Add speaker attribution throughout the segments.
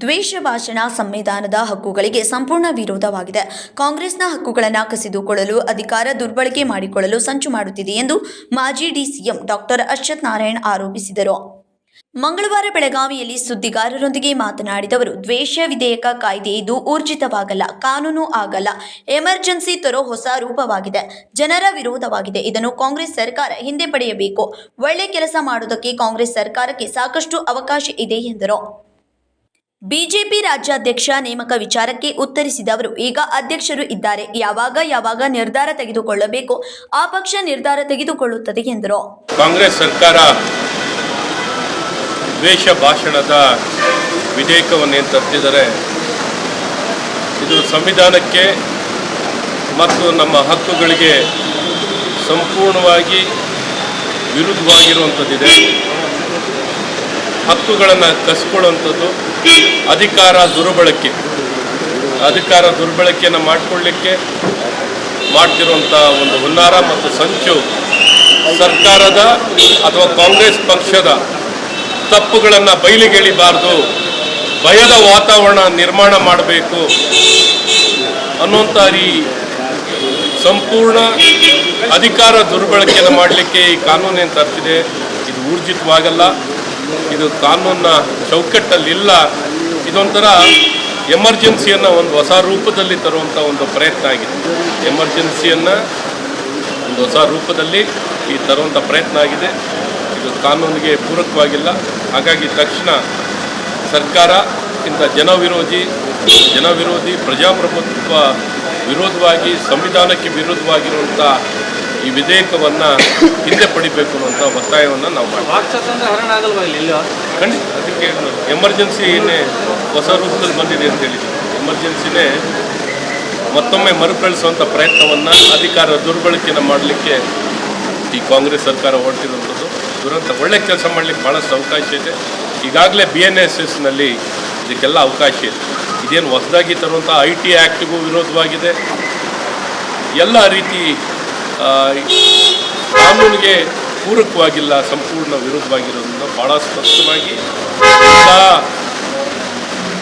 Speaker 1: ದ್ವೇಷ ಭಾಷಣ ಸಂವಿಧಾನದ ಹಕ್ಕುಗಳಿಗೆ ಸಂಪೂರ್ಣ ವಿರೋಧವಾಗಿದೆ. ಕಾಂಗ್ರೆಸ್ನ ಹಕ್ಕುಗಳನ್ನು ಕಸಿದುಕೊಳ್ಳಲು ಅಧಿಕಾರ ದುರ್ಬಳಕೆ ಮಾಡಿಕೊಳ್ಳಲು ಸಂಚು ಮಾಡುತ್ತಿದೆ ಎಂದು ಮಾಜಿ ಡಿಸಿಎಂ ಡಾಕ್ಟರ್ ಅಶ್ವಥ್ ನಾರಾಯಣ್ ಆರೋಪಿಸಿದರು. ಮಂಗಳವಾರ ಬೆಳಗಾವಿಯಲ್ಲಿ ಸುದ್ದಿಗಾರರೊಂದಿಗೆ ಮಾತನಾಡಿದವರು ದ್ವೇಷ ವಿಧೇಯಕ ಕಾಯ್ದೆ ಇದು ಊರ್ಜಿತವಾಗಲ್ಲ, ಕಾನೂನು ಆಗಲ್ಲ, ಎಮರ್ಜೆನ್ಸಿ ತರೋ ಹೊಸ ರೂಪವಾಗಿದೆ, ಜನರ ವಿರೋಧವಾಗಿದೆ, ಇದನ್ನು ಕಾಂಗ್ರೆಸ್ ಸರ್ಕಾರ ಹಿಂದೆ ಪಡೆಯಬೇಕು, ಒಳ್ಳೆ ಕೆಲಸ ಮಾಡುವುದಕ್ಕೆ ಕಾಂಗ್ರೆಸ್ ಸರ್ಕಾರಕ್ಕೆ ಸಾಕಷ್ಟು ಅವಕಾಶ ಇದೆ ಎಂದರು. ಬಿಜೆಪಿ ರಾಜ್ಯಾಧ್ಯಕ್ಷ ನೇಮಕ ವಿಚಾರಕ್ಕೆ ಉತ್ತರಿಸಿದ ಅವರು, ಈಗ ಅಧ್ಯಕ್ಷರು ಇದ್ದಾರೆ. ಯಾವಾಗ ಯಾವಾಗ ನಿರ್ಧಾರ ತೆಗೆದುಕೊಳ್ಳಬೇಕು? ಆ ಪಕ್ಷ ನಿರ್ಧಾರ ತೆಗೆದುಕೊಳ್ಳುತ್ತದೆ ಎಂದರು.
Speaker 2: ಕಾಂಗ್ರೆಸ್ ಸರ್ಕಾರ ದ್ವೇಷ ಭಾಷಣದ ವಿಧೇಯಕವನ್ನೇನು ತರ್ತಿದ್ದಾರೆ ಇದು ಸಂವಿಧಾನಕ್ಕೆ ಮತ್ತು ನಮ್ಮ ಹಕ್ಕುಗಳಿಗೆ ಸಂಪೂರ್ಣವಾಗಿ ವಿರುದ್ಧವಾಗಿರುವಂಥದ್ದಿದೆ. ಹಕ್ಕುಗಳನ್ನು ಕಸ್ಕೊಳ್ಳುವಂಥದ್ದು ಅಧಿಕಾರ ದುರ್ಬಳಕೆ. ಅಧಿಕಾರ ದುರ್ಬಳಕೆಯನ್ನು ಮಾಡಿಕೊಳ್ಳಿಕ್ಕೆ ಮಾಡ್ತಿರುವಂಥ ಒಂದು ಹುನ್ನಾರ ಮತ್ತು ಸಂಚು ಸರ್ಕಾರದ ಅಥವಾ ಕಾಂಗ್ರೆಸ್ ಪಕ್ಷದ ತಪ್ಪುಗಳನ್ನು ಬಯಲಿಗೆಳಿಬಾರ್ದು, ಭಯದ ವಾತಾವರಣ ನಿರ್ಮಾಣ ಮಾಡಬೇಕು ಅನ್ನುವಂಥ ಈ ಸಂಪೂರ್ಣ ಅಧಿಕಾರ ದುರ್ಬಳಕೆಯನ್ನು ಮಾಡಲಿಕ್ಕೆ ಈ ಕಾನೂನೇನು ತರ್ತಿದೆ. ಇದು ಊರ್ಜಿತವಾಗಲ್ಲ. ಇದು ಕಾನೂನಿನ ಚೌಕಟ್ಟಲ್ಲಿಲ್ಲ ಇದೊಂಥರ ಎಮರ್ಜೆನ್ಸಿಯನ್ನು ಒಂದು ಹೊಸ ರೂಪದಲ್ಲಿ ತರುವಂಥ ಒಂದು ಪ್ರಯತ್ನ ಆಗಿದೆ. ಎಮರ್ಜೆನ್ಸಿಯನ್ನು ಒಂದು ಹೊಸ ರೂಪದಲ್ಲಿ ಈ ತರುವಂಥ ಪ್ರಯತ್ನ ಆಗಿದೆ. ಇದು ಕಾನೂನಿಗೆ ಪೂರಕವಾಗಿಲ್ಲ. ಹಾಗಾಗಿ ತಕ್ಷಣ ಸರ್ಕಾರ ಇಂಥ ಜನವಿರೋಧಿ ಜನವಿರೋಧಿ ಪ್ರಜಾಪ್ರಭುತ್ವ ವಿರೋಧವಾಗಿ, ಸಂವಿಧಾನಕ್ಕೆ ವಿರೋಧವಾಗಿರುವಂಥ ಈ ವಿಧೇಯಕವನ್ನು ಹಿಂದೆ ಪಡಿಬೇಕು ಅನ್ನುವಂಥ ಒತ್ತಾಯವನ್ನು ನಾವು ಮಾಡ್ತೀವಿ. ಖಂಡಿತ. ಅದಕ್ಕೆ ಎಮರ್ಜೆನ್ಸಿನೇ ಹೊಸ ರೂಪದಲ್ಲಿ ಬಂದಿದೆ ಅಂತ ಹೇಳಿದ್ವಿ ಎಮರ್ಜೆನ್ಸಿನೇ ಮತ್ತೊಮ್ಮೆ ಮರುಕಳಿಸುವಂಥ ಪ್ರಯತ್ನವನ್ನು ಅಧಿಕಾರ ದುರ್ಬಳಕೆಯನ್ನು ಮಾಡಲಿಕ್ಕೆ ಈ ಕಾಂಗ್ರೆಸ್ ಸರ್ಕಾರ ಹೊರಟಿರುವಂಥದ್ದು. ದುರಂತ ಒಳ್ಳೆ ಕೆಲಸ ಮಾಡಲಿಕ್ಕೆ ಭಾಳಷ್ಟು ಅವಕಾಶ ಇದೆ. ಈಗಾಗಲೇ ಬಿ ಎನ್ ಎಸ್ ಎಸ್ನಲ್ಲಿ ಇದಕ್ಕೆಲ್ಲ ಅವಕಾಶ ಇದೆ. ಇದೇನು ಹೊಸದಾಗಿ ತರುವಂಥ ಐ ಟಿ ಆ್ಯಕ್ಟಿಗೂ ವಿರೋಧವಾಗಿದೆ. ಎಲ್ಲ ರೀತಿ ಕಾನೂನಿಗೆ ಪೂರಕವಾಗಿಲ್ಲ ಸಂಪೂರ್ಣ ವಿರುದ್ಧವಾಗಿರೋದ್ರಿಂದ ಭಾಳ ಸ್ಪಷ್ಟವಾಗಿ ಎಲ್ಲ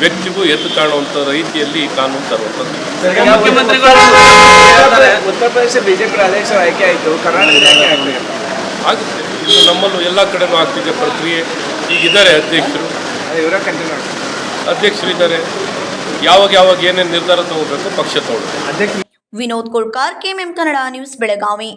Speaker 2: ವ್ಯಕ್ತಿಗೂ ಎದ್ದು ಕಾಣುವಂಥ ರೀತಿಯಲ್ಲಿ ಕಾನೂನು ತರುವಂಥದ್ದು.
Speaker 3: ಮುಖ್ಯಮಂತ್ರಿಗಳು
Speaker 4: ಉತ್ತರ ಪ್ರದೇಶ ಬಿಜೆಪಿ ಅಧ್ಯಕ್ಷರು ಆಯ್ಕೆ ಆಯಿತು ಕರ್ನಾಟಕ
Speaker 2: ಆಗುತ್ತೆ. ಇದು ನಮ್ಮಲ್ಲೂ ಎಲ್ಲ ಕಡೆನೂ ಆಗ್ತಿದೆ ಪ್ರಕ್ರಿಯೆ. ಈಗಿದ್ದಾರೆ ಅಧ್ಯಕ್ಷರು.
Speaker 4: ಅಧ್ಯಕ್ಷರು ಇದ್ದಾರೆ
Speaker 2: ಅಧ್ಯಕ್ಷರಿದ್ದಾರೆ. ಯಾವಾಗ ಯಾವಾಗ ಏನೇನು ನಿರ್ಧಾರ ತಗೋಬೇಕು ಪಕ್ಷ ತಗೊಳ್ಬೇಕು
Speaker 4: ಅಧ್ಯಕ್ಷ
Speaker 1: Vinod Kolkar KMM Kannada news Belagavi